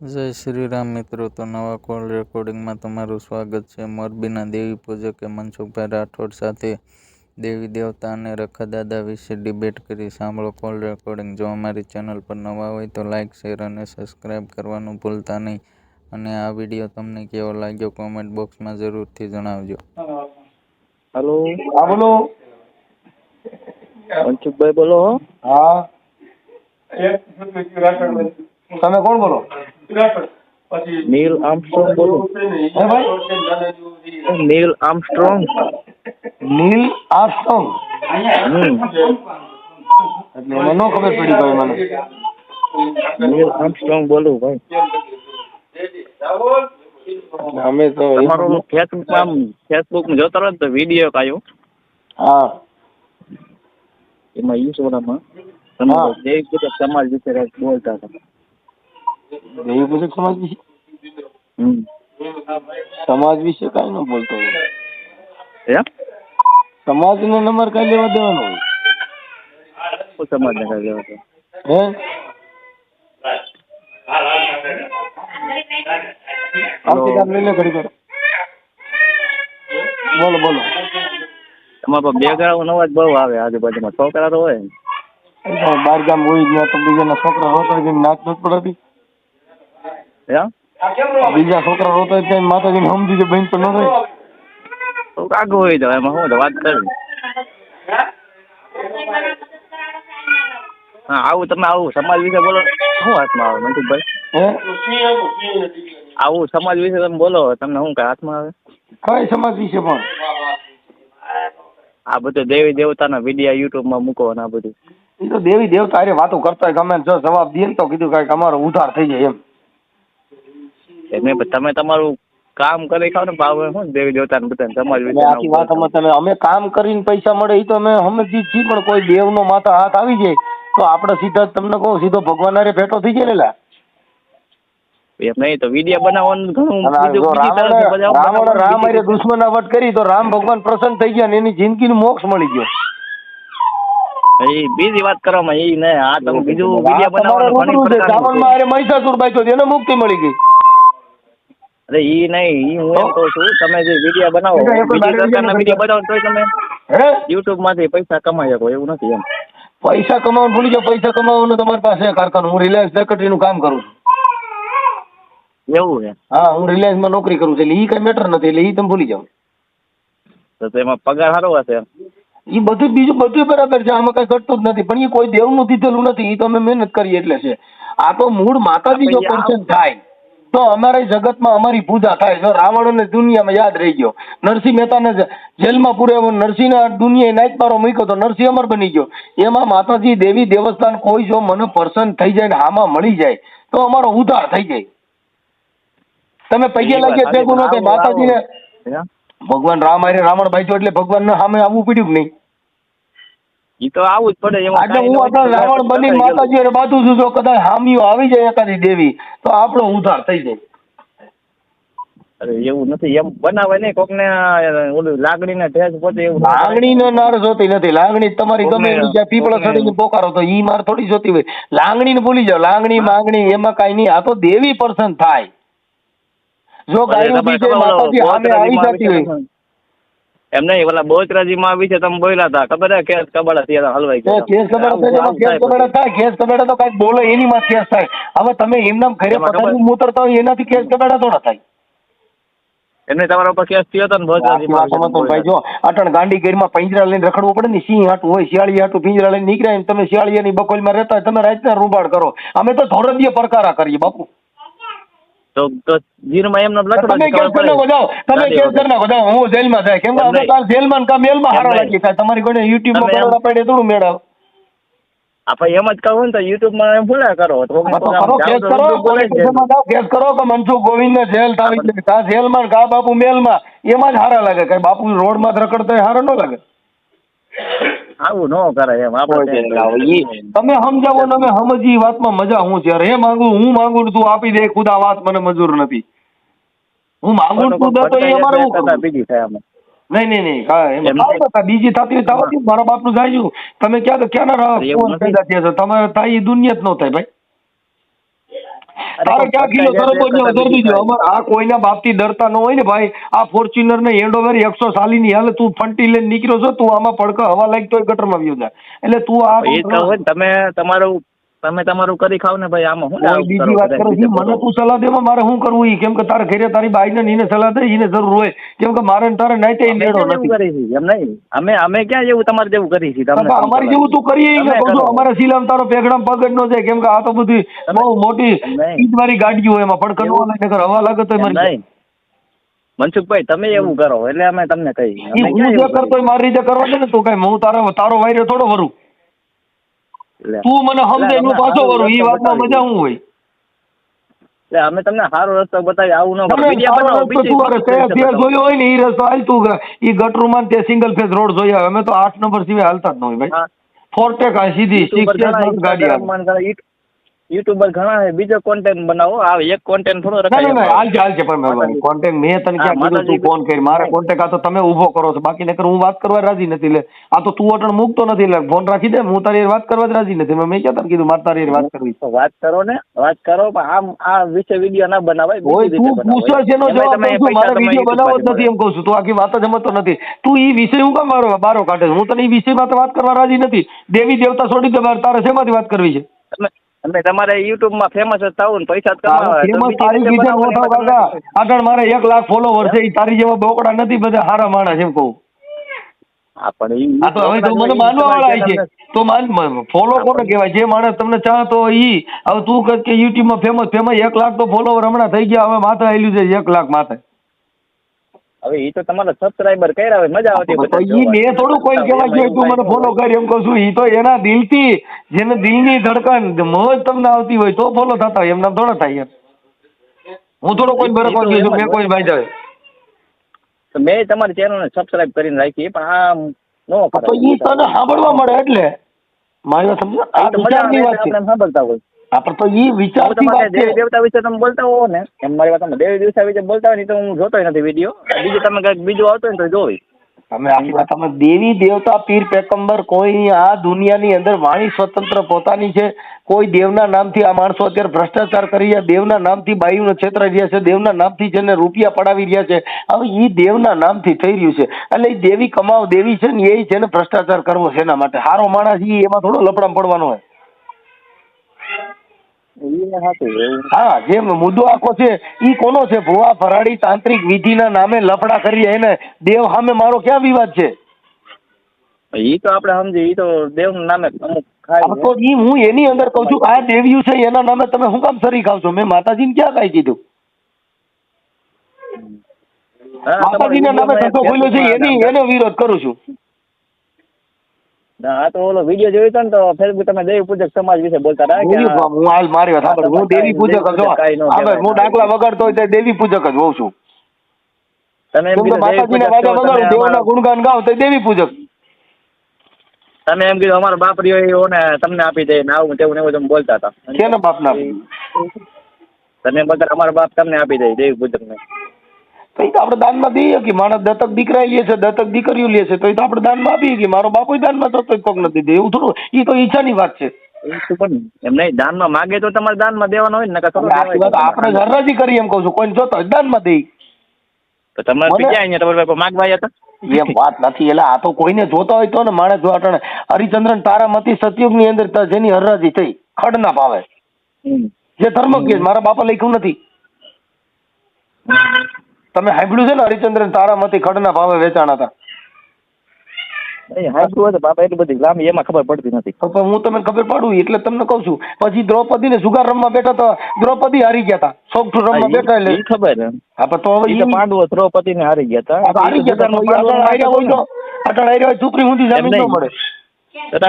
જય શ્રી રામ મિત્રો તો નવા કોલ રેકોર્ડિંગમાં તમારું સ્વાગત છે. મોરબીના દેવી પૂજકે મનસુખભાઈ રાઠોડ સાથે દેવી દેવતા અને રખાદાદા વિશે ડિબેટ કરી. સાંભળો કોલ રેકોર્ડિંગ. જો અમારી ચેનલ પર નવા હોય તો લાઇક શેર અને સબસ્ક્રાઇબ કરવાનું ભૂલતા નહીં. અને આ વીડિયો તમને કેવો લાગ્યો કોમેન્ટ બોક્સમાં જરૂરથી જણાવજો. હેલો. હા બોલો. મનસુખભાઈ બોલો હા. તમે કોણ બોલો? નીલ આર્મસ્ટ્રોંગ બોલો. હે ભાઈ. Neil Armstrong. Neil Armstrong. એટલે મને નો ખબર પડી ભાઈ મને. નીલ આર્મસ્ટ્રોંગ બોલું ભાઈ. અમે તો તમારો ફેસબુક આમ ફેસબુકમાં જોતા રહો ને તો વીડિયો કાયો હા. એમાં ઈશ્વરમાં તમારો. દેવી પૂજક સમાજ વિશે બોલતા હતા. દેવી પૂજક સમાજ વિશે? સમાજ વિશે કઈ ન બોલતો હોય. હે સમાજ નો નંબર કઈ લેવા દેવાનો હોય. ને સમાજને કઈ લેવા હે? કામ લઈ લે ઘડી કરો બોલો બોલો. તમારા પર બેકગ્રાઉન્ડ અવાજ બહુ આવે આજુબાજુમાં. છોકરા તો હોય ને. બાર ગામ હોય જ ત્યાં તો બીજાના છોકરા રોતા જઈને નાચ નથી પડતી? હે બીજા છોકરા રોતા ત્યાં માતાજીને સમજી જાય બેન તો ન થાય તો હોય તો એમાં શું વાત કરવી હા આવું તમે આવું સમાજ વિશે બોલો. શું હાથમાં આવે મનસુખભાઈ? આવું સમાજ વિશે તમે બોલો તમને શું કઈ હાથમાં આવે? કઈ સમાજ વિશે પણ. આ બધું દેવી દેવતાના વીડિયો યુટ્યુબમાં મૂકો અને આ બધું. એ તો દેવી દેવતા અરે વાતો કરતા હોય ગમે જો જવાબ દઈએ ને તો કીધું કાંઈક અમારો ઉધાર થઈ જાય એમ. એટલે તમે તમારું કામ કરી ખાવ ને ભાવ શું દેવી દેવતાને બધાને સમાજ આખી વાત અમે તમે અમે કામ કરીને પૈસા મળે એ તો અમે સમજી છીએ પણ કોઈ દેવનો માથા હાથ આવી જાય તો આપણે સીધા તમને કહું સીધો ભગવાન હારે ભેટો થઈ જાય લેલા એમ નહીં તો વીડિયો બનાવવાનું ઘણું રાવણ બધા રામ અરે દુશ્મનાવટ કરી તો રામ ભગવાન પ્રસન્ન થઈ ગયા ને એની જિંદગીનું મોક્ષ મળી ગયો બીજી વાત કરવામાં એ ને આ તમે બીજું વીડિયો તમારે બનાવવાનું ઘણી. પ્રકારનું છે. મહિષાસુર બાઈ તો એને મુક્તિ મળી ગઈ અરે ઈ નહીં ઈ હું એમ કહું છું તમે જે વીડિયો બનાવો બીજી સરકારના વીડિયો બનાવો તોય તમે યુટ્યુબમાંથી પૈસા કમાઈ શકો એવું નથી એમ. પૈસા કમાવાનું ભૂલી જાઓ પૈસા કમાવાનું તમારી પાસે કારખાનું. હું રિલાયન્સ સેક્રેટરીનું કામ કરું છું. એવું છે? હા હું રિલાયન્સમાં નોકરી કરું છું એટલે ઈ કઈ મેટર નથી એટલે ઈ તમે ભૂલી જાઓ. તો તેમાં પગાર સારો હશે એ ઈ બધું બીજું બધું બરાબર છે આમાં કઈ ઘટતું જ નથી પણ એ કોઈ દેવનું દીધેલું નથી એ તો અમે મહેનત કરીએ એટલે છે. આ તો મૂળ માતાજી જો પર્સન થાય. તો અમારા જગતમાં અમારી પૂજા થાય. જો રાવણ અને દુનિયામાં યાદ રહી ગયો. નરસિંહ મહેતાને જેલમાં પૂર્યો નરસિંહના દુનિયાએ નાચબારો મૂક્યો તો નરસિંહ અમર બની ગયો. એમાં માતાજી દેવી દેવસ્થાન કોઈ જો મને પર્સન થઈ જાય ને હામાં મળી જાય તો અમારો ઉદ્ધાર થઈ જાય. તમે વાત લાગે ભેગું ન થાય માતાજીને ભગવાન રામ હારે રાવણ જો એટલે ભગવાનને સામે આવવું પડ્યું કે નહીં? ઈ તો આવું જ પડે એમાં એટલે હું ન રાવણ બની માતાજી અને બાજુ છું જો કદાચ હામીઓ આવી જાય એકાદી દેવી તો આપણો ઉધાર થઈ જાય. અરે એવું નથી એમ બનાવે નહીં કોક ને ઓલું લાગણી ને ઠેસ પહોંચે એવું ના લાગણી ને નાર જોતી નથી લાગણી તમારી ગમે જ્યાં પીપળા કોકને- ચડીને પોકારો તો ઈ માર થોડી જોતી હોય. લાગણી ને ભૂલી જાઓ લાગણી માંગણી એમાં કાંઈ નહીં આ તો દેવી પર્સન થાય. જો ગાયું બીજે માતાજી સામે આવી જતી હોય. એમ નહીં ઓલા બહુચરાજીમાં વિશે તમે બોલ્યા હતા. ખબર હે કેસ કબાડા થયા હલવાઈ ગયા. કેસ કબાડા કેસ કબાડા થાય કેસ કબાડા તો કાંઈક બોલે એની માં કેસ થાય. હવે તમે એમનામ ઘરે પતંગ મૂતરતા હોય એનાથી કેસ કબાડા થોડા થાય. એમને તમારા ઉપર કેસ થયો હતો ને ભાઈ જો અટણ ગાંડી ગેરમાં પિંજરા લઈને રખડવું પડે ને સિંહ હાટું હોય શિયાળી હાટું પિંજરા લઈને નીકળ્યા ને તમે શિયાળીયાની બકોલમાં રહેતા તમે રાતના રૂબાડ કરો. અમે તો ધોરણીય પરકારા કરીએ બાપુ. તો તો જીરમાં એમનો લખડો તમે કેસ કરી વધાવ તમે કેસ કરી વધાવ હું જેલમાં જાય. કેમ કે અમે કાલ જેલમાં ને કાં મેલમાં હારા લાગી થાય. તમારી કોઈ યુટ્યુબમાં માં બરોડા પડે થોડું મેળવ. આપણે એમ જ કહું ને યુટ્યુબમાં એમ ભૂલ્યા કરો. તો તો કેસ કરો રૂબરૂ બોલે જ પોલીસ સ્ટેશનમાં જાઓ કેસ કરો કે મનસુખ ગોવિંદને જેલ તાવી કા જેલમાં ને કા બાપુ મેલમાં એમાં જ હારા લાગે. કઈ બાપુ રોડમાં રખડતો હારા ન લાગે. આવું ન કરાય એમ આપણે તમે સમજાવો ને અમે સમજી વાતમાં મજા હું છે? હે માંગુ હું માંગુ તું આપી દે ખુદા વાત મને મંજૂર નથી. હું માંગુ તું દે તો એ અમારે બીજી થાય અમે નહીં નહીં નહીં હા, એમ. બીજી થતી હોય. મારા બાપનું જાય છું. તમે ક્યાં ક્યાંના રહો તમે થાય એ દુનિયા જ ન થાય ભાઈ. તારે ક્યાં કિલો તરબોચ વધારી દીધો અમાર આ કોઈના બાપથી ડરતા ન હોય ને ભાઈ. આ ફોર્ચ્યુનર ને હેન્ડઓવર એકસો સાલી ની હાલે તું ફંટી લઈને નીકળ્યો છો તું આમાં પડકા હવા લાગી તોય ગટરમાં વ્યો જાય એટલે તું આ હોય તમે તમારું તમે તમારું કરી ખાવ ને ભાઈ આમાં હું બીજી વાત કરું છું. મને તું સલાહ દેવા મારે શું કરવું ઈ? કેમ કે તારે ઘરે તારી બાઈને ને એને સલાહ દે એને જરૂર હોય. કેમ કે મારે તારે નથી. કરી છે? એમ નહીં. અમે અમે ક્યાં જેવું તમારે જેવું કરી છે તમે અમારી જેવું તું કરીએ ને. કહું અમારે સિલામ તારો પેગડમ પગડ નો છે કેમ કે આ તો બધી બહુ મોટી નહીં. ઈદ વાળી ગાડીઓ હોય એમાં. પણ હાલે નકર હવા લાગે તો મરી નહીં. મનસુખભાઈ તમે એવું કરો એટલે અમે તમને કહી હું જે કરતો મારી રીતે કરવા દે ને તું કઈ હું તારો તારો વાયરો થોડો વરું. તું મને સમજે એનું પાછો કરું એ વાતમાં મજા શું હોય? એટલે અમે તમને સારો રસ્તો બતાવી આવું ન કરો. જોયો હોય ને એ રસ્તો હાલ એ ગ- ઈ તે સિંગલ ફેસ રોડ જોયા અમે તો આઠ નંબર સિવાય હાલતા જ ન હોય ભાઈ. હા. ફોર્ટેક આ સીધી સિક્સ ગાડી યુટ્યુબર ઘણા છે બીજો કોન્ટેન્ટ બનાવો. આ એક કોન્ટેન્ટ થોડો રખાય ના હાલ હાલ છે પણ કોન્ટેન્ટ મેં તને ક્યાં કીધું તું ફોન કરી. મારે કોન્ટેક્ટ આ તો તમે ઊભો કરો છો. બાકી નકર હું વાત કરવા રાજી નથી લે. આ તો તું અટણ મૂકતો નથી લે. ફોન રાખી દે હું તારી વાત કરવા જ રાજી નથી. મેં ક્યાં તને કીધું મારે તારી વાત કરવી તો વાત કરો ને વાત કરો પણ આમ આ વિશે વીડિયો ના બનાવાય ઓય તું પૂછો છે નો જવાબ તમે મારે વીડિયો બનાવવો જ નથી એમ કહું છું. તું આખી વાત જ સમજતો નથી. તું ઈ વિષય હું કામ મારો બારો કાઢે? હું તને ઈ વિષયમાં તો વાત કરવા રાજી નથી. દેવી દેવતા છોડી દે તારે શેમાંથી વાત કરવી છે? તમે તમારે યુટ્યુબમાં ફેમસ જ થવું ને પૈસા જ કમાવા તારી મોટો કાકા આગળ મારે એક લાખ ફોલોવર છે એ તારી જેવા બોકડા નથી બધા સારા માણસ એમ કહું. આ તો હવે તો મને માનવા વાળા છે. તો માન ફોલો કોને કહેવાય? જે માણસ તમને ચાહતો ઈ. હવે તું કે યુટ્યુબમાં ફેમસ ફેમસ એક લાખ તો ફોલોવર હમણાં થઈ ગયા હવે માથે આવેલું છે એક લાખ માથે. હવે એ તો તમારા સબસ્ક્રાઇબર કર્યા હોય મજા આવતી તો બધા ઈ મેં થોડું કોઈ કહેવા ગયો તું મને ફોલો કર એમ કહું છું ઈ તો એના દિલથી જેને દિલની ધડકન મોજ તમને આવતી હોય તો ફોલો થતા હોય એમના થોડા થાય એમ. હું થોડો કોઈ તો ગયો છું મેં કોઈ ભાઈ જાય તો મેં તમારી ચેનલને સબસ્ક્રાઇબ કરીને રાખી પણ આ નો તો ઈ તને સાંભળવા મળે એટલે. મારી વાત સમજો આ વિચારની વાત છે. આપણે સાંભળતા હોય. આપણે તો એ વિચાર વિચારથી તમારે વાત છે. દેવી દેવતા વિશે તમે બોલતા હો ને એમ મારી વાત તમે દેવી દેવતા વિશે બોલતા હોય ને તો હું જોતો નથી વીડિયો. બીજું તમે કંઈક બીજું આવતો હોય ને તો જોઈ તમે આખી વાત તમે દેવી દેવતા પીર પેકંબર કોઈ આ દુનિયાની અંદર વાણી સ્વતંત્ર પોતાની છે. કોઈ દેવના નામથી આ માણસો અત્યારે ભ્રષ્ટાચાર કરી રહ્યા દેવના નામથી બાયુને છેતરાઈ રહ્યા છે દેવના નામથી જેને રૂપિયા પડાવી રહ્યા છે. હવે ઈ દેવના નામથી થઈ રહ્યું છે. એટલે એ દેવી કમાવ દેવી છે ને એ છે ને ભ્રષ્ટાચાર કરવો છે એના માટે. હારો માણસ ઈ એમાં થોડો લપડામ પડવાનો હોય. હા જે મુદ્દો આખો છે ઈ કોનો છે? ભુવા ફરાડી તાંત્રિક વિધિના નામે લફડા કરી એને દેવ સામે મારો ક્યાં વિવાદ છે? ઈ તો આપણે સમજી ઈ તો દેવ નામે અમુક. તો ઈ હું એની અંદર કહું છું કે આ દેવ્યું છે એના નામે તમે શું કામ સરી ખાવ છો? મેં માતાજીને ક્યાં કાઈ કીધું? હા, માતાજીના નામે ધંધો ખોલ્યો છે એની એનો વિરોધ કરું છું. હા તો ઓલો વીડિયો જોયો હતો ને તો ફેસબુક તમે દેવી પૂજક સમાજ વિશે બોલતા રહ્યા હું હાલ મારી વાત સાંભળ. હું દેવી પૂજક જ ન હા ડાકલા વગાડતો હોય તો દેવી પૂજક જ હોઉં છું. તમે માતાજીના વાજા છો, દેવના અમારા- ગુણગાન ગાઓ તો દેવી પૂજક. તમે એમ કીધું અમારો બાપ રહ્યો એવો ને તમને આપી દે ને આવું તેવું ને એવું તમે બોલતા હતા. કેના બાપના? તમે બોલતા અમારો બાપ તમને આપી દે દેવી પૂજક ને તો એ તો આપણે દાનમાં દઈએ કે માણસ દત્તક દીકરા લે છે દત્તક દીકરીઓ લે છે તો એ તો આપણે દાનમાં આપીએ કે મારો બાપો દાનમાં તો કોક નથી દે એવું થોડું એ તો ઈચ્છાની વાત છે. એ શું પણ એમ નહીં દાનમાં માગે તો તમારે દાનમાં દેવાનો હોય ને. આપણે એમ કહું છું જોતો દાનમાં દઈ તો તમારે મને- અહીંયા તમારે કોઈ માગવા હતા? એમ વાત નથી એટલે આ તો કોઈને જોતા હોય તો ને માણસ જો અટાણે હરિચંદ્રન તારામતી સતયુગની અંદર જેની હરરાજી થઈ ખડ ના પાવે જે ધર્મ કે મારા બાપા લખ્યું નથી. તમે સાંભળ્યું છે ને હરિચંદ્રન તારામાંથી ખડના ભાવે વેચાણ હતા? નહીં, હાચું બાપા એટલી બધી લાંબી એમાં ખબર પડતી નથી. પણ હું તમને ખબર પાડું એટલે તમને કહું છું. પછી દ્રૌપદી ને સુગાર રમવા બેઠા તો દ્રૌપદી હારી ગયા હતા. સોગઠું રમવા બેઠા એટલે. ખબર. હા પણ તો હવે ઈ તો ઈ- પાંડવો દ્રૌપદી ને હારી ગયા હતા. હારી ગયા હતા તો ઈ હોય જમીન ન. મળે.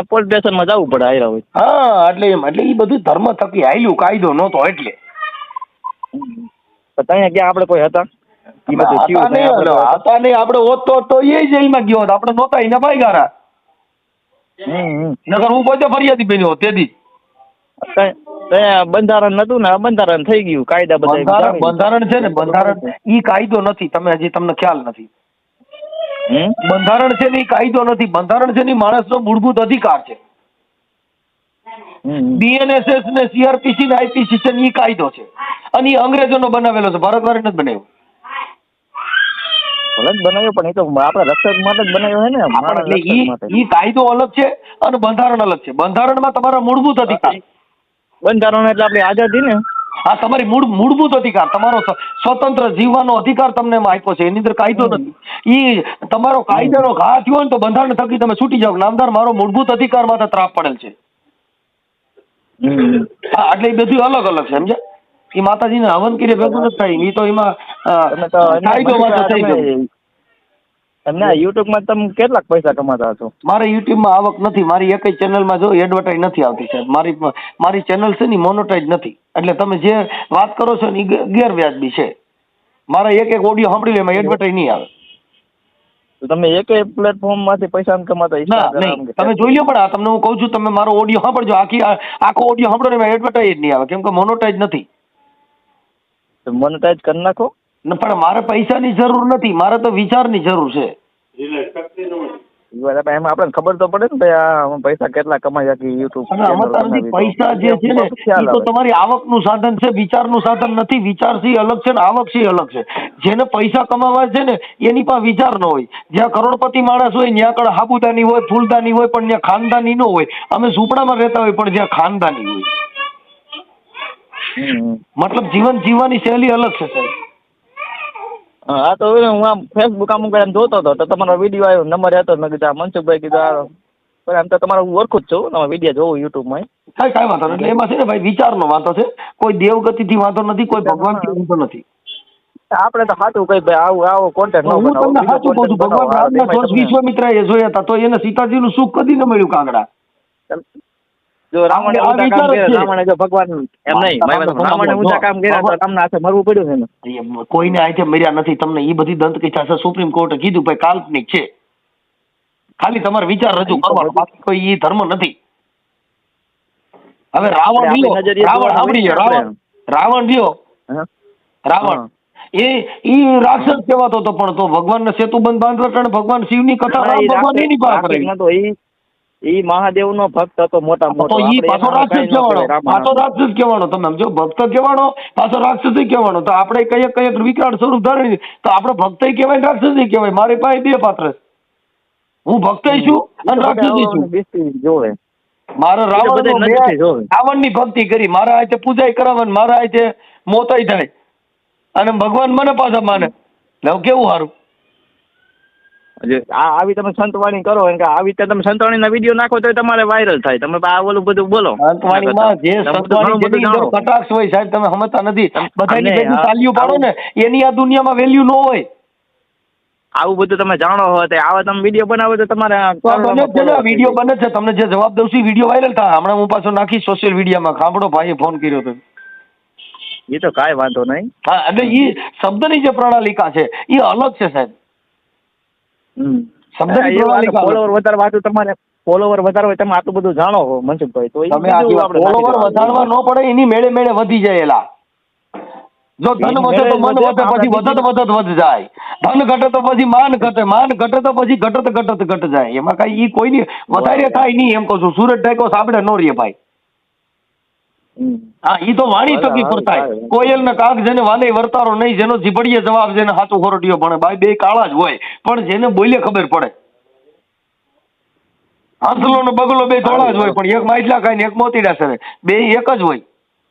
પોલીસ સ્ટેશનમાં જવું પડે હાર્યા હોય. હા એટલે એમ એટલે એ બધું ધર્મ થકી હાલ્યું કાયદો નહોતો એટલે. ત્યાં ક્યાં આપણે કોઈ હતા? બધું થયું નહીં ત્યાં આપણે એટલે હતા નહીં આપણે હોત તો તો એ જેલમાં ગયો હોત. આપણે નહોતા એને ભાઈ ગારા. હમ, હમ. નકર હું પોતે ફરિયાદી બન્યો તેથી. બંધારણ નતું ને આ બંધારણ થઈ ગયું કાયદા બધા બંધારણ છે ને બંધારણ ઈ કાયદો નથી તમે હજી તમને ખ્યાલ નથી. બંધારણ છે ને કાયદો નથી બંધારણ છે ને માણસ માણસનો મૂળભૂત અધિકાર છે. બીએનએસએસ ને સીઆરપીસી ને આઈપીસી છે ને ઈ કાયદો છે. અને ઈ અંગ્રેજોનો બનાવેલો છે ભારતવાળી નથી બનાવ્યો. ભલે જ બનાવ્યો પણ એ તો આપણા રક્ષક માટે જ બનાવ્યો છે ને એટલે ઈ કાયદો અલગ છે અને બંધારણ અલગ છે. બંધારણમાં તમારા મૂળભૂત અધિકાર. બંધારણ એટલે આપણી આઝાદી ને. આ તમારી મૂળ મૂળભૂત અધિકાર તમારો સ્વતંત્ર જીવવાનો અધિકાર તમને આપ્યો છે. એની અંદર કાયદો નથી. ઈ તમારો કાયદાનો ઘા થયો હોય ને તો બંધારણ થકી તમે છૂટી જાઓ નામદાર મારો મૂળભૂત અધિકાર માથે ત્રાપ પડેલ છે. હા એટલે એ બધું અલગ અલગ છે સમજ્યા? એ માતાજીને હવન કરી ભેગું નથી થાય. ઈ તો એમાં અ, તમે તો એમને થઈ ગયો. ના યુટ્યુબમાં તમે કેટલાક પૈસા કમાતા છો મારે યુટ્યુબમાં આવક નથી. મારી એક ચેનલમાં જો એડવર્ટાઇઝ નથી આવતી સાહેબ. મારી મારી ચેનલ છે ને મોનોટાઇઝ નથી. એટલે તમે જે વાત કરો છો ને એ ગેરવ્યાજબી છે. મારા એક એક ઓડિયો સાંભળી લે એમાં એડવર્ટાઇઝ નહીં આવે. તમે એક પ્લેટફોર્મમાંથી પૈસા કમાતા ના નહીં. તમે જોઈ લો પણ આ તમને હું કહું છું તમે મારો ઓડિયો સાંભળજો. આખી આખો ઓડિયો સાંભળો ને એમાં એડવર્ટાઇઝ નહીં આવે. કેમ કે મોનોટાઇઝ નથી. તો મોનેટાઈઝ કરી નાખો. ન પણ મારે પૈસાની જરૂર નથી. મારે તો વિચારની જરૂર છે. બરાબર એમાં આપણને ખબર તો પડે ને ભાઈ આ પૈસા કેટલા કમાઈ શકે યુટ્યુબ પૈસા જે છે ને તો તમારી આવકનું સાધન છે વિચારનું સાધન નથી. વિચારથી અલગ છે ને આવકથી અલગ છે. જેને પૈસા કમાવા છે ને એની પાસે વિચાર ન હોય. જ્યાં કરોડપતિ માણસ હોય ત્યાં આગળ હાબુદાની હોય ફૂલદાની હોય પણ ત્યાં ખાનદાની ન હોય. અમે ઝૂંપડામાં રહેતા હોય પણ જ્યાં ખાનદાની હોય. મતલબ જીવન જીવવાની શૈલી અલગ છે સાહેબ. હા તો હું આમ ફેસબુક આમ એમ જોતો હતો. તો તમારો વીડિયો આવ્યો નંબર હતો મેં કીધું આ મનસુખભાઈ કીધું આ. પણ આમ તો તમારો હું ઓળખું જ છું તમે વીડિયો જોઉં યુટ્યુબમાં કાંઈ કાંઈ વાંધો એટલે એમાં છે ને ભાઈ વિચારનો વાંધો છે. કોઈ દેવગતિથી વાંધો નથી કોઈ ભગવાનથી વાંધો નથી. આપણે તો સાચું કઈ ભાઈ આવું આવો કોન્ટેક્ટ ન હું તમને સાચું કહું છું ભગવાન રામના જોશ વિશ્વામિત્રાએ જોયા હતા તો એને સીતાજીનું સુખ કદી ન મળ્યું કાંગડા. જો રાવણે આ કામ કર્યા રાવણે જો ભગવાન એમ નહીં મારી વાત સાંભળો. રાવણે ઊંધા કામ કર્યા તો રામના હાથે મરવું પડ્યું છે ને? કોઈને આથે મર્યા નથી. તમને એ બધી દંત કથા છે સુપ્રીમ કોર્ટે કીધું ભાઈ કાલ્પનિક છે. ખાલી તમારે વિચાર રજૂ કરવાનો બાકી કોઈ ઈ ધર્મ નથી. હવે રાવણ રાવણ રાવણ રાવણ રહ્યો રાવણ. એ ઈ રાક્ષસ કહેવાતો હતો પણ તો ભગવાનને સેતુબંધ બાંધવા કારણ ભગવાન શિવની કથા હા, રામ ભગવાન એની પાસે ઈ મહાદેવ મહાદેવનો ભક્ત હતો મોટા મોટો. ઈ પાછો રાક્ષસ કહેવાનો પાછો રાક્ષસ કહેવાનો તમે સમજો ભક્ત કહેવાનો પાછો રાક્ષસ કહેવાનો. તો આપણે કઈ કઈ વિકરાળ સ્વરૂપ ધારી તો આપણે ભક્ત કહેવાય રાક્ષસ કહેવાય. મારી પાસે બે પાત્ર. હું ભક્ત છું અને રાક્ષસ છું. જોવે. મારે રાવણ રાવણની ભક્તિ કરી. મારા આજે પૂજાય કરાવવાની મારા આજે મોતાઈ થાય. અને ભગવાન મને પાછા માને. લવ કેવું સારું આ આવી તમે સંતવાણી કરો કે આવી રીતે તમે સંતવાણીના વીડિયો નાખો તો તમારે વાયરલ થાય. તમે આ ઓલું બધું બોલો. સંતવાણીમાં જે સંતવાણી કટાક્ષ હોય સાહેબ તમે સમજતા નથી. બધાની ભેગું તાલીઓ પાડો ને એની આ દુનિયામાં વેલ્યુ ન હોય. આવું બધું તમે જાણો હો તે આવા તમે વીડિયો બનાવો તો તમારે વીડિયો બને છે. તમને જે જવાબ દઉં છું વીડિયો વાયરલ થાય. હમણાં હું પાછો નાખી સોશિયલ મીડિયામાં સાંભળો ભાઈએ ફોન કર્યો હતો એ તો કાંઈ વાંધો નહીં. હા એટલે એ શબ્દની જે પ્રણાલિકા છે એ અલગ છે સાહેબ હમ. શબ્દની હા, એ વાત પ્રણાલિકા અલગ. ફોલોવર વધારવા હાટુ તમારે ફોલોવર વધારવા તમે આટલું બધું જાણો મનસુખભાઈ. તો તમે ફોલોવર. વધારવા ન પડે એની મેળે મેળે વધી જાય એલા. જો ધન વધે તો મન વધે, પછી વધત વધત વધ જાય. ધન ઘટે તો પછી માન ઘટે માન ઘટે તો પછી ઘટત ઘટત ઘટ જાય. એમાં કઈ ઈ કોઈની વધારે થાય નહીં એમ કહું છું. સુરત ટેકો સાંભળે નો રે ભાઈ. હા ઈ તો વાણી થકી પરતાય કોયલ ને કાગ જેને વાલે વર્તારો નહીં જેનો જીભડીએ જવાબ જેને હાથું ખોરટીયો ભણે. ભાઈ બે કાળા જ હોય પણ જેને બોલે ખબર પડે. હાંસલો નો બગલો બે ધોળા જ હોય પણ એક માઇટલા ખાય ને એક મોતીડા સરે બે એક જ હોય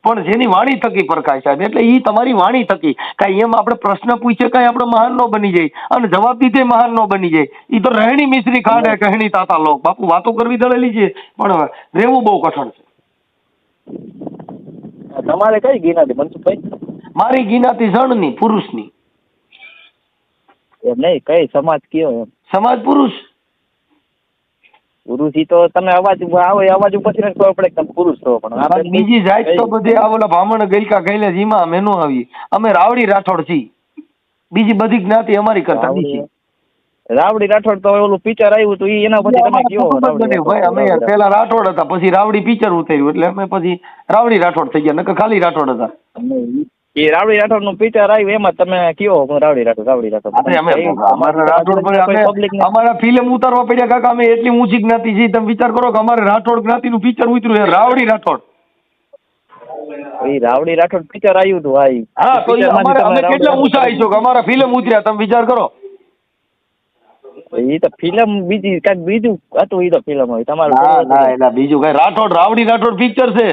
પણ જેની વાણી થકી પરખાય સાહેબ. એટલે ઈ તમારી વાણી થકી. કાંઈ એમ આપણે પ્રશ્ન પૂછે કાંઈ આપણે મહાન નો બની જાય અને જવાબ દીધે મહાન નો બની જાય. એ તો રહેણી મિશ્રી ખાડે કહેણી તાતા લોક. બાપુ વાતો કરવી દળેલી છે પણ રહેવું બહુ કઠણ છે. તમારે કઈ ગીનાથી મનસુખભાઈ? મારી ગિનાતી જણની પુરુષની. એમ નહીં કઈ સમાજ કયો એમ? સમાજ પુરુષ. પુરુષ ઈ તો તમે અવાજ આવો અવાજ ઉપરથી નથી ખબર પડે કે તમે પુરુષ છો પણ આપણે બીજી જાત તો બધી આ ઓલા ભામણ ગઈકા ગયેલા જીમાં અમે નો આવી અમે રાવડી રાઠોડ છીએ. બીજી બધી જ્ઞાતિ અમારી કરતા બીજી રાવડી રાઠોડ તો ઓલું પિક્ચર આવ્યું હતું એના પછી તમે કયો. ભાઈ અમે પેલા રાઠોડ? હતા પછી રાવડી પિક્ચર ઉતર્યું એટલે અમે પછી રાવડી રાઠોડ થઈ ગયા નકર ખાલી રાઠોડ હતા. એ રાવડી રાઠોડનું પિક્ચર આવ્યું એમાં તમે કયો રાવડી રાઠોડ રાવડી રાઠોડ? અમારે ફિલ્મ ઉતારવા પડ્યા કાકા અમે એટલી ઊંચી જ્ઞાતિ છે તમે વિચાર કરો કે અમારે રાઠોડ જ્ઞાતિ નું પિક્ચર ઉતર્યું રાવડી રાઠોડ. એ રાવડી રાઠોડ પિક્ચર આવ્યું હતું હા હા તો અમે કેટલા ઊંચા આવીશું અમારા ફિલ્મ ઉતર્યા તમે વિચાર કરો. ઈ તો ફિલ્મ બીજી કાંઈક બીજું હતું એ તો ફિલ્મ હોય. તમારું ના ના હતું. બીજું કઈ. રાઠોડ રાવડી રાઠોડ પિક્ચર છે.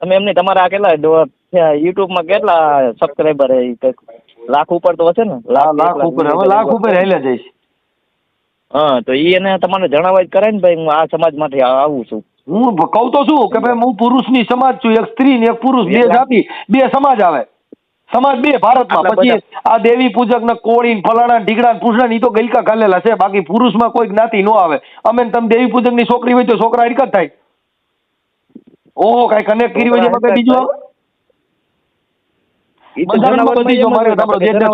તમે એમને તમારા કેટલા યુટ્યુબમાં કેટલા સબસ્ક્રાઈબર ઈ લાખ ઉપર તો હશે ને? લાખ ઉપર. હવે લાખ ઉપર હેલે જઈશ. હા તો એ એને તમારે જણાવવા જ કરે ને ભાઈ હું આ સમાજમાંથી આવું છું. હું કહું તો છું કે ભાઈ હું પુરુષની સમાજ છું. એક સ્ત્રી ને એક પુરુષ. બે જાતિ બે સમાજ આવે. સમાજ બે ભારતમાં. પછી આ દેવી પૂજક ને કોળી ફલાણા ઢીકડા પૂછડા ની તો ગલકા ખાલેલા છે. બાકી પુરુષમાં કોઈ જ્ઞાતિ નો આવે. અમે તમે દેવી પૂજકની છોકરી હોય તો છોકરા હડકત થાય. ઓહો કઈ કનેક્ટ કરી હોય છે બીજું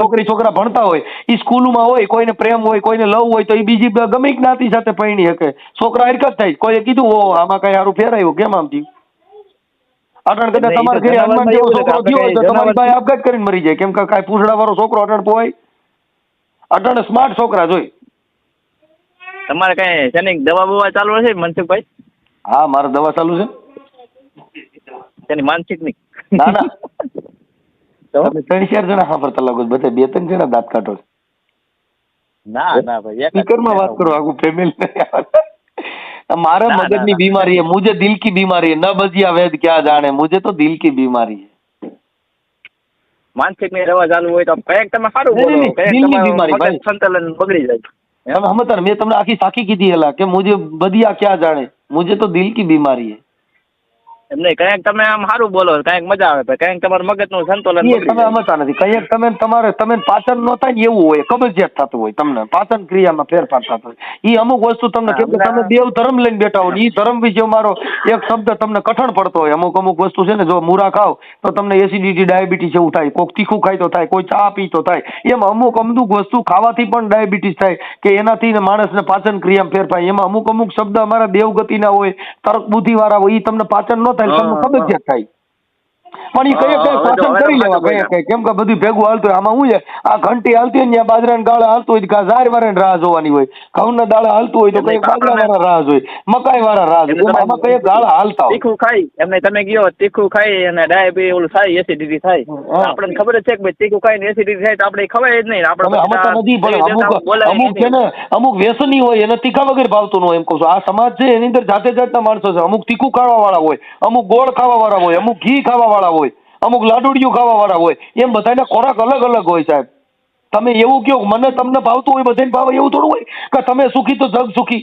છોકરી છોકરા ભણતા હોય એ સ્કૂલમાં હોય કોઈને પ્રેમ હોય કોઈને લવ હોય તો એ બીજી ગમે જ્ઞાતિ સાથે પૈણી શકે. છોકરા હરકત થાય. કોઈએ કીધું ઓ આમાં કઈ સારું ફેરાયું? કેમ આમ થયું? અટણ કદાચ તમારા ઘરે હનુમાન જેવો છોકરો થયો હોય તો તમારી ભાઈ આપઘાત કરીને મરી જાય. કેમ કે કાંઈ પૂછડા વાળો છોકરો અટણ પોવાય અટણ સ્માર્ટ છોકરા જોઈ. તમારે કઈ છે ને દવા બવા ચાલુ હશે મનસુખભાઈ? હા મારે દવા ચાલુ છે. તેની માનસિકની ના. ના? તમે ત્રણ ચાર જણા સાંભળતા લાગો. બધા બે ત્રણ જણા દાંત કાઢો. ના ના ભાઈ સ્પીકરમાં વાત કરો આખું ફેમિલી मारे मगज की बीमारी है मुझे दिल की बीमारी है न बजिया वेद क्या जाने मुझे तो दिल की बीमारी है। मानसिक में रवा चालू हुए तो कैक तमे सारू बोलो दिल की बीमारी भाई। संतुलन बगड़ी जाए। हम हम मैं तुमने आखी साखी की दी हला के मुझे बदिया क्या जाने मुझे तो दिल की बीमारी है। એમ નહીં કંઈક તમે આમ સારું બોલો કંઈક મજા આવે કંઈક તમારું મગજનું સંતુલન તમે મજા સમજતા નથી કંઈક તમે તમારે તમે પાચન ન થાય ને એવું હોય કબજિયાત થતું હોય તમને પાચન ક્રિયામાં ફેરફાર થતો હોય. એ અમુક વસ્તુ તમને કેમ કે તમે દેવ ધર્મ લઈને બેઠા હો એ ધર્મ વિશે મારો એક શબ્દ તમને કઠણ પડતો હોય. અમુક અમુક વસ્તુ છે ને જો મૂરા ખાવ તો તમને એસિડિટી ડાયાબિટીસ એવું થાય કોઈક તીખું ખાય તો થાય કોઈ ચા પી તો થાય. એમ અમુક અમુક વસ્તુ ખાવાથી પણ ડાયાબિટીસ થાય કે એનાથી માણસને પાચન ક્રિયામાં ફેરફાર એમાં અમુક અમુક શબ્દ અમારા દેવગતિના હોય તર્ક બુદ્ધિવાળા હોય એ તમને પાચન ન થાય તમને. કબજિયાત થાય પણ એ કઈ કઈ તો કરી લેવા કઈ કઈ કેમ કે બધું ભેગું હાલતું હોય. આમાં શું છે? આ ઘંટી હાલતી હોય ને બાજરાના ગાળા હાલતું હોય કાં ઝાર વાળાની રાહ જોવાની હોય. ઘઉંના દાળા હાલતું હોય તો કઈ બાજરા વાળા રાહ જોઈ. મકાઈ વાળા રાહ જોઈ. એમાં કઈ ગાળા હાલતા હોય. તીખું ખાઈ. એમને તમે ગયો તીખું ખાઈ અને ડાયાબિટીસ ઓલું થાય એસિડિટી થાય. આપણને ખબર જ છે કે ભાઈ તીખું ખાઈને એસિડિટી થાય તો આપણે ખવાય જ નહીં. આપણે નથી પણ અમુક અમુક છે ને અમુક વ્યસની હોય એને તીખા વગર ભાવતું ન હોય એમ કહું છું. આ સમાજ છે એની અંદર જાતે જાતના માણસો છે. અમુક તીખું ખાવા વાળા હોય અમુક ગોળ ખાવા વાળા હોય અમુક ઘી ખાવા વાળા હોય અમુક લાડુડિયું ખાવા વાળા હોય એમ બધાના ખોરાક અલગ અલગ હોય સાહેબ. તમે એવું કહો મને તમને ભાવતું હોય બધાને ભાવે એવું થોડું હોય કે તમે સુખી તો જગ સુખી.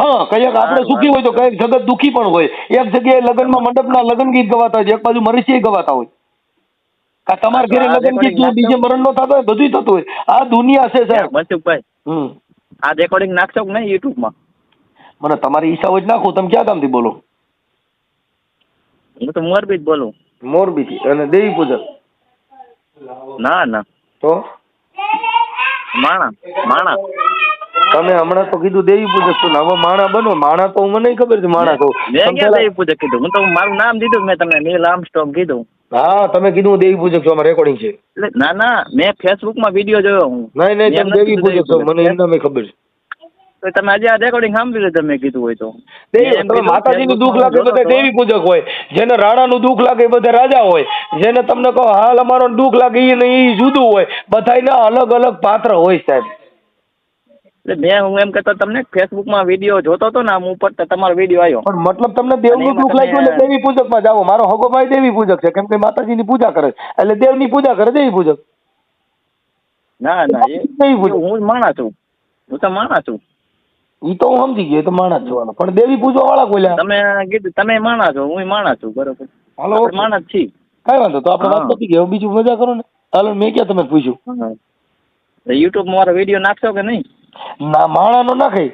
હા કંઈક આપણે સુખી હોય તો કંઈક જગત દુખી પણ હોય. એક જગ્યાએ લગ્નમાં મંડપના લગ્ન ગીત ગવાતા હોય એક બાજુ મરસીએ ગવાતા હોય. કા તમારા ઘરે લગ્ન ગીત recording બીજે મરણ નો થતો હોય બધું થતું હોય. આ દુનિયા છે સાહેબ. મનસુખભાઈ હમ. આ રેકોર્ડિંગ નાખશો કે નહીં યુટ્યુબમાં. મને તમારી ઈચ્છા હોય જ નાખું તમે ક્યાં કામથી બોલો? હું તો મોરબી જ બોલું. મોરબી અને દેવી પૂજક ના ના. તો? માણા માણા. તમે હમણાં તો કીધું દેવી પૂજક છો હવે માણા બનો માણા તો મને ખબર છે માણા કહું. મેં ક્યાં દેવી પૂજક કીધું? હું તો મારું નામ દીધું મેં તમને. નીલ આર્મસ્ટ્રોંગ કીધું. હા તમે કીધું દેવી પૂજક છો. આમાં રેકોર્ડિંગ છે. ના ના. મેં ફેસબુકમાં વીડિયો જોયો હું. નહીં નહીં તમે દેવી પૂજક છો. મને એમ નામે ખબર છે. તો તમે આજે આ રેકોર્ડિંગ સાંભળી લીધું મેં કીધું હોય તો. મેં તમે માતાજીનું દુઃખ લાગે બધા દેવી પૂજક હોય જેને રાણાનું દુઃખ લાગે બધા રાજા હોય જેને તમને કહો હાલ અમારો દુઃખ લાગે એ ને એ જુદું હોય બધાયના અલગ અલગ પાત્ર હોય સાહેબ. એટલે મેં હું એમ કહેતો તમને ફેસબુકમાં વીડિયો જોતો હતો ને આમ ઉપર તમારો વીડિયો આવ્યો. પણ મતલબ તમને દેવનું દુઃખ લાગ્યું એટલે દેવી પૂજકમાં જાવ મારો હગો ભાઈ દેવી પૂજક છે કેમ કે માતાજીની પૂજા કરે એટલે દેવની પૂજા કરે દેવી પૂજક. ના ના એ પૂજક. હું જ માણા છું. હું તો માણા છું. ઈ તો હું સમજી ગયો તો માણસ જોવાનો. પણ દેવી પૂજવા વાળા બોલ્યા. તમે કીધું તમે માણા છો હું માણસ છું બરોબર. હાલો માણસ છી કઈ વાંધો તો આપણે વાત. પતી ગયો બીજું મજા કરો ને. હાલો મેં ક્યાં તમે પૂછ્યું? યુટ્યુબમાં મારો વીડિયો નાખશો કે નહીં? ના માણા નો નાખે.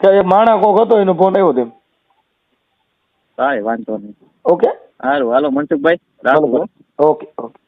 કે એ માણા કોક હતો એનો ફોન આવ્યો તેમ. કાંઈ વાંધો નહીં. ઓકે? સારું હાલો મનસુખભાઈ રાખો ઓકે ઓકે.